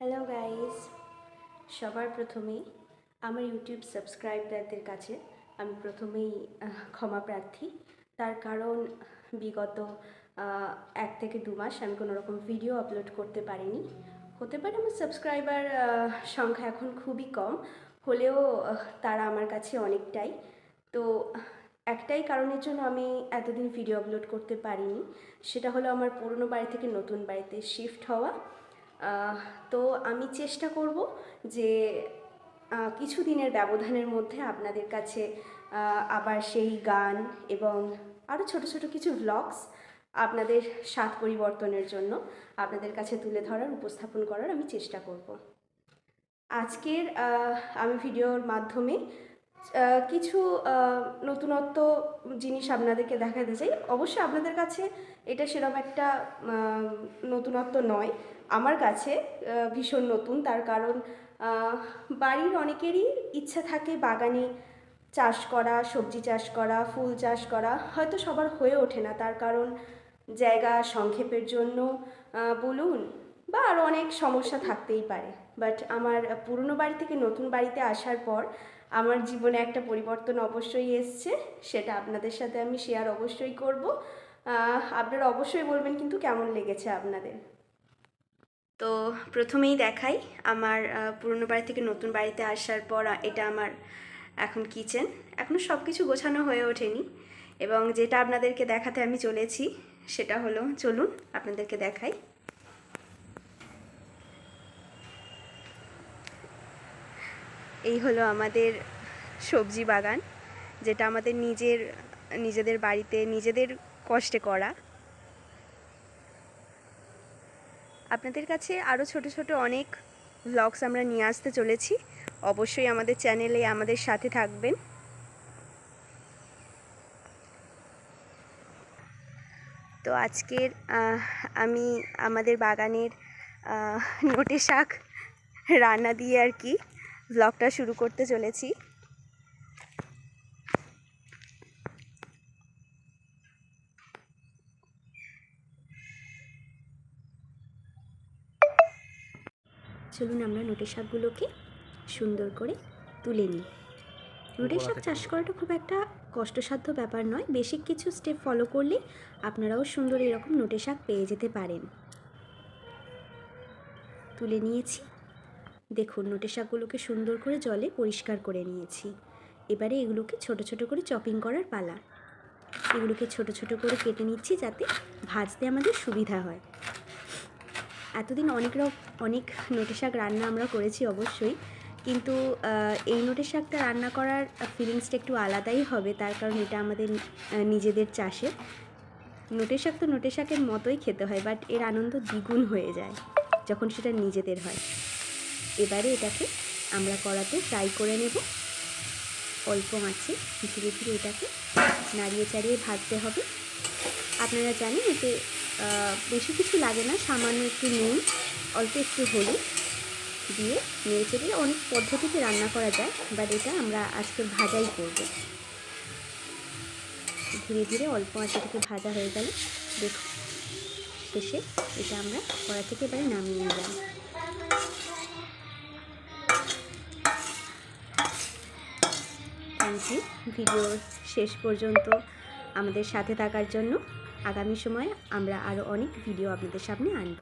Hello guys সবার প্রথমেই আমার ইউটিউব সাবস্ক্রাইবারদের কাছে আমি প্রথমেই ক্ষমা প্রার্থী। তার কারণ, বিগত এক থেকে দু মাস আমি কোনো রকম ভিডিও আপলোড করতে পারিনি। হতে পারে আমার সাবস্ক্রাইবার সংখ্যা এখন খুবই কম। হলেও তারা আমার কাছে অনেকটাই। তো, একটাই কারণের জন্য আমি এতদিন ভিডিও আপলোড করতে পারিনি। সেটা হলো আমার পুরনো বাড়ি থেকে নতুন বাড়িতে শিফট হওয়া। তো আমি চেষ্টা করব যে কিছু দিনের ব্যবধানের মধ্যে আপনাদের কাছে আবার সেই গান এবং আরও ছোট ছোট কিছু ভ্লগস আপনাদের স্বাদ পরিবর্তনের জন্য আপনাদের কাছে তুলে ধরার, উপস্থাপন করার আমি চেষ্টা করব। আজকের আমি ভিডিওর মাধ্যমে কিছু নতুনত্ব জিনিস আপনাদেরকে দেখাতে চাই। অবশ্যই আপনাদের কাছে এটা সেরকম একটা নতুনত্ব নয়। আমার কাছে ভীষণ নতুন। তার কারণ বাড়ির অনেকেরই ইচ্ছা থাকে বাগানে চাষ করা, সবজি চাষ করা, ফুল চাষ করা। হয়তো সবার হয়ে ওঠে না। তার কারণ, জায়গা সংক্ষেপের জন্য বলুন বা আরও অনেক সমস্যা থাকতেই পারে। বাট আমার পুরনো বাড়ি থেকে নতুন বাড়িতে আসার পর আমার জীবনে একটা পরিবর্তন অবশ্যই এসছে, সেটা আপনাদের সাথে আমি শেয়ার অবশ্যই করব। আপনারা অবশ্যই বলবেন কিন্তু কেমন লেগেছে আপনাদের? তো প্রথমেই দেখাই, আমার পুরনো বাড়ি থেকে নতুন বাড়িতে আসার পর এটা আমার এখন কিচেন এখনও সব কিছু গোছানো হয়ে ওঠেনি এবং যেটা আপনাদেরকে দেখাতে আমি চলেছি, সেটা হলো, চলুন আপনাদেরকে দেখাই। এই হলো আমাদের সবজি বাগান, যেটা আমাদের নিজের, নিজেদের বাড়িতে, নিজেদের কষ্টে করা। আপনাদের কাছে আরও ছোট ছোট অনেক ব্লগস আমরা নিয়ে আসতে চলেছি। অবশ্যই আমাদের চ্যানেলে আমাদের সাথে থাকবেন। তো আজকের আমি আমাদের বাগানের নোটে শাক রান্না দিয়ে আর কি ভ্লগটা শুরু করতে চলেছি। চলুন আমরা নোটে শাকগুলোকে সুন্দর করে তুলে নিই। নোটে শাক চাষ করাটা খুব একটা কষ্টসাধ্য ব্যাপার নয়। বেসিক কিছু স্টেপ ফলো করলে আপনারাও সুন্দর এরকম নোটে শাক পেয়ে যেতে পারেন। তুলে নিয়েছি। দেখুন নোটে শাকগুলোকে সুন্দর করে জলে পরিষ্কার করে নিয়েছি। এবারে এগুলোকে ছোট ছোট করে চপিং করার পালা। এগুলোকে ছোট ছোট করে কেটে নিচ্ছি যাতে ভাজতে আমাদের সুবিধা হয়। এতদিন অনেক রক, অনেক নোটে শাক রান্না আমরা করেছি অবশ্যই, কিন্তু এই নোটে শাকটা রান্না করার ফিলিংসটা একটু আলাদাই হবে। তার কারণ এটা আমাদের নিজেদের চাষে নোটে শাক তো নোটে শাকের মতোই খেতে হয় বাট এর আনন্দ দ্বিগুণ হয়ে যায়, যখন সেটা নিজেদের হয়। এবারে এটাকে আমরা কড়াতে ফ্রাই করে নেব। অল্প আঁচে ধীরে ধীরে এটাকে নাড়িয়ে চাড়িয়ে ভাজতে হবে। আপনারা জানেন এতে বেশি কিছু লাগে না, সামান্য একটু নুন, অল্প একটু হলুদ দিয়ে নেড়ে চেড়ে অনেক পদ্ধতিতে রান্না করা যায় বাট এটা আমরা আজকে ভাজাই করব। ধীরে ধীরে অল্প আঁচে থেকে ভাজা হয়ে গেল। দেখুন শেষে এটা আমরা কড়া থেকে এবারে নামিয়ে নিলাম। থ্যাংক ইউ ভিডিওর শেষ পর্যন্ত আমাদের সাথে থাকার জন্য আগামী সময়ে আমরা আরও অনেক ভিডিও আপনাদের সামনে আনব।